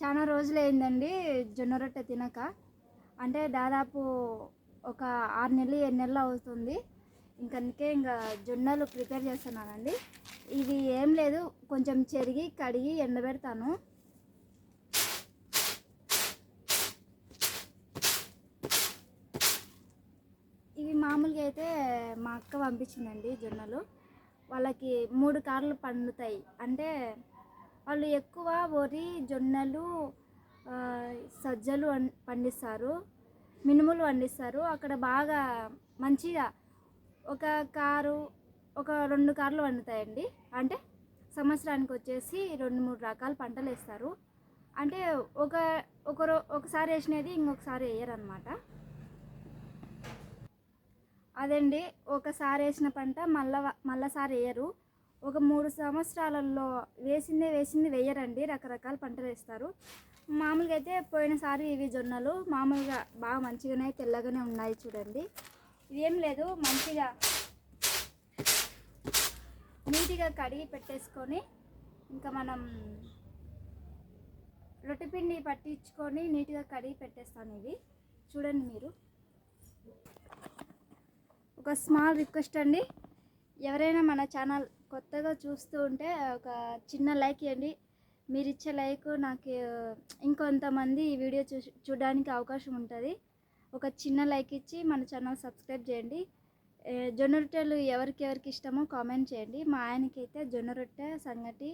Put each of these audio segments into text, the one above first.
చాలా రోజులు అయిందండి జొన్న రొట్టె తినక. అంటే దాదాపు ఒక ఆరు నెలలు ఏడు నెలలు అవుతుంది. ఇంక అందుకే ఇంకా జొన్నలు ప్రిపేర్ చేస్తున్నానండి. ఇది ఏం లేదు కొంచెం చెరిగి కడిగి ఎండబెడతాను. ఇవి మామూలుగా అయితే మా అక్క పంపించిందండి జొన్నలు. వాళ్ళకి మూడు కార్లు పండుతాయి. అంటే వాళ్ళు ఎక్కువ వరి జొన్నలు సజ్జలు పండిస్తారు. మినుములు పండిస్తారు. అక్కడ బాగా మంచిగా ఒక కారు ఒక రెండు కార్లు పండుతాయండి. అంటే సంవత్సరానికి వచ్చేసి రెండు మూడు రకాల పంటలు వేస్తారు. అంటే ఒక ఒకరు ఒకసారి వేసినది ఇంకొకసారి వేయరనమాట అదండి. ఒకసారి వేసిన పంట మళ్ళా మళ్ళీసారి వేయరు. ఒక మూడు సంవత్సరాలలో వేసిందే వేసింది వేయరండి రకరకాల పంటలు వేస్తారు. మామూలుగా అయితే పోయినసారి ఇవి జొన్నలు మామూలుగా బాగా మంచిగానే తెల్లగానే ఉన్నాయి చూడండి. ఇదేం లేదు మంచిగా నీట్గా కడిగి పెట్టేసుకొని ఇంకా మనం రొట్టె పిండి పట్టించుకొని నీట్గా కడిగి పెట్టేస్తాను ఇవి. చూడండి మీరు. ఒక స్మాల్ రిక్వెస్ట్ అండి ఎవరైనా మన ఛానల్ కొత్తగా చూస్తూ ఉంటే ఒక చిన్న లైక్ ఇవ్వండి. మీరు ఇచ్చే లైక్ నాకు ఇంకొంతమంది ఈ వీడియో చూ చూడడానికి అవకాశం ఉంటుంది. ఒక చిన్న లైక్ ఇచ్చి మన ఛానల్ సబ్స్క్రైబ్ చేయండి. జొన్న రొట్టెలు ఎవరికి ఎవరికి ఇష్టమో కామెంట్ చేయండి. మా ఆయనకి అయితే జొన్న రొట్టె సంగటి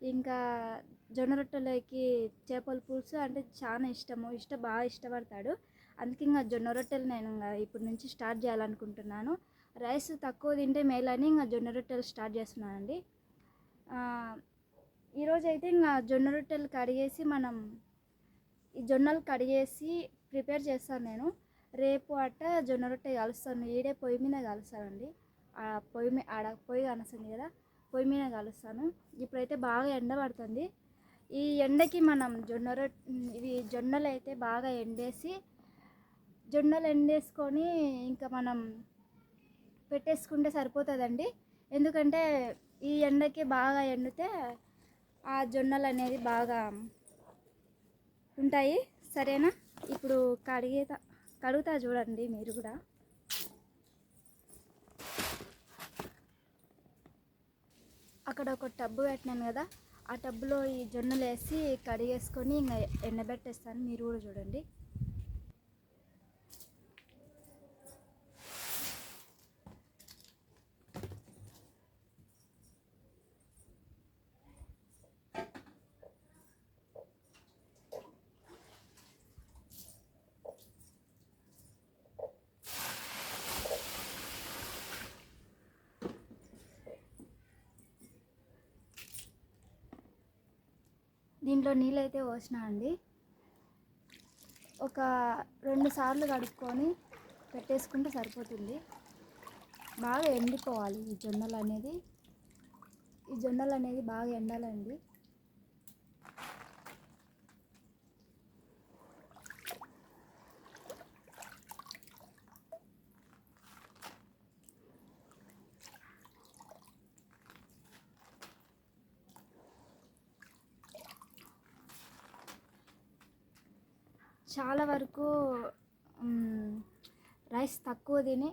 ఇంకా జొన్న రొట్టెలోకి చేపల పులుసు అంటే చాలా ఇష్టము. ఇష్ట బాగా ఇష్టపడతాడు. అందుకే ఇంకా జొన్న రొట్టెలు నేను ఇంకా ఇప్పటి నుంచి స్టార్ట్ చేయాలనుకుంటున్నాను. రైస్ తక్కువ తింటే మేలని ఇంకా జొన్న రొట్టెలు స్టార్ట్ చేస్తున్నానండి. ఈరోజు అయితే ఇంకా జొన్న రొట్టెలు కడిగేసి మనం ఈ జొన్నలు కడిగేసి ప్రిపేర్ చేస్తాను నేను. రేపు అట్ట జొన్న రొట్టె కలుస్తాను. ఈడే పొయ్యి మీద కలుస్తానండి. ఆ పొయ్యి మీద ఆడ పొయ్యి కనుస్తుంది కదా పొయ్యి మీద కలుస్తాను. ఇప్పుడైతే బాగా ఎండ పడుతుంది. ఈ ఎండకి మనం జొన్న రొట్టె ఇవి జొన్నలు అయితే బాగా ఎండేసి జొన్నలు ఎండేసుకొని ఇంకా మనం పెట్టేసుకుంటే సరిపోతుందండి. ఎందుకంటే ఈ ఎండకి బాగా ఎండితే ఆ జొన్నలు అనేది బాగా ఉంటాయి. సరేనా? ఇప్పుడు కడిగేత కడుగుతా చూడండి మీరు కూడా. అక్కడ ఒక టబ్బు పెట్టినాను కదా ఆ టబ్బులో ఈ జొన్నలు వేసి కడిగేసుకొని ఇంకా ఎండబెట్టేస్తాను. మీరు కూడా చూడండి. దీంట్లో నీళ్ళు అయితే అండి. ఒక రెండు సార్లు కడుక్కొని పెట్టేసుకుంటే సరిపోతుంది. బాగా ఎండిపోవాలి ఈ జొన్నలు అనేది. ఈ జొన్నలు అనేది బాగా ఎండాలండి. చాలా వరకు రైస్ తక్కువ తిని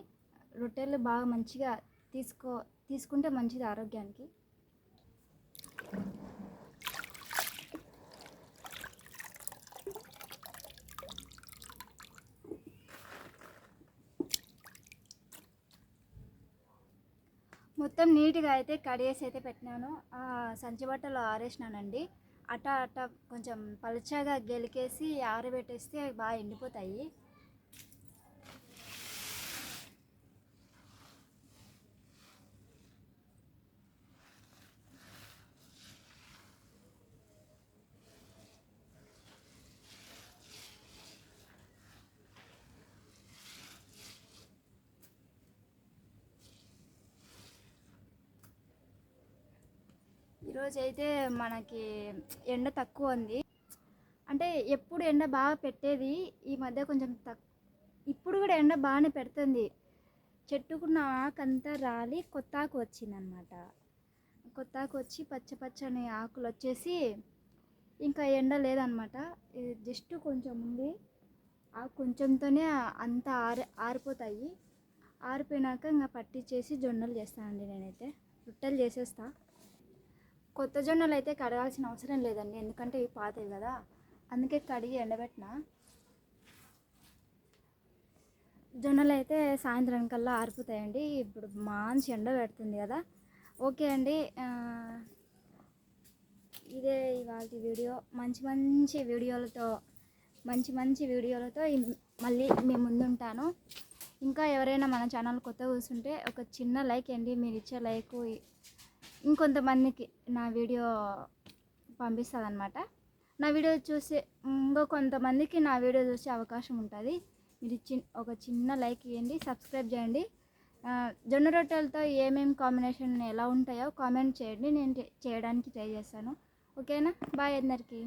రొట్టెలు బాగా మంచిగా తీసుకో తీసుకుంటే మంచిది ఆరోగ్యానికి. మొత్తం నీట్గా అయితే కడిగేసి అయితే పెట్టినాను. ఆ సంచి బట్టలు ఆరేసినానండి. అట్ట అట్ట కొంచెం పలుచగా గెలికేసి ఆరబెట్టేస్తే బాగా ఎండిపోతాయి. ఈరోజు అయితే మనకి ఎండ తక్కువ ఉంది. అంటే ఎప్పుడు ఎండ బాగా పెట్టేది ఈ మధ్య కొంచెం తక్ ఇప్పుడు కూడా ఎండ బాగానే పెడుతుంది. చెట్టుకున్న ఆకంతా రాలి కొత్త ఆకు వచ్చిందనమాట. కొత్త ఆకు వచ్చి పచ్చ పచ్చని ఆకులు వచ్చేసి ఇంకా ఎండ లేదనమాట. ఇది జస్ట్ కొంచెం ఉంది. ఆ కొంచెంతోనే అంతా ఆరి ఆరిపోతాయి. ఆరిపోయినాక ఇంకా పట్టించేసి జొన్నలు చేస్తానండి నేనైతే. రొట్టెలు చేసేస్తాను కొత్త జొన్నలు అయితే కడగాల్సిన అవసరం లేదండి ఎందుకంటే ఇవి పాతవి కదా. అందుకే కడిగి ఎండబెట్టిన. జొన్నలు అయితే సాయంత్రం కల్లా ఆరిపోతాయండి ఇప్పుడు మంచి ఎండ పెడుతుంది కదా. ఓకే అండి ఇదే ఇవాళ వీడియో. మంచి మంచి వీడియోలతో మంచి మంచి వీడియోలతో మళ్ళీ మీ ముందుంటాను. ఇంకా ఎవరైనా మన ఛానల్ కొత్త కూర్చుంటే ఒక చిన్న లైక్ అండి మీరు ఇచ్చే లైక్ ఇంకొంతమందికి నా వీడియో పంపిస్తుంది అనమాట నా వీడియో చూసే ఇంకో కొంతమందికి నా వీడియో చూసే అవకాశం ఉంటుంది. మీరు ఇచ్చి ఒక చిన్న లైక్ ఇవ్వండి సబ్స్క్రైబ్ చేయండి. జొన్న రొట్టెలతో ఏమేమి కాంబినేషన్ ఎలా ఉంటాయో కామెంట్ చేయండి. నేను చేయడానికి ట్రై చేస్తాను. ఓకేనా? బాయ్ అందరికీ.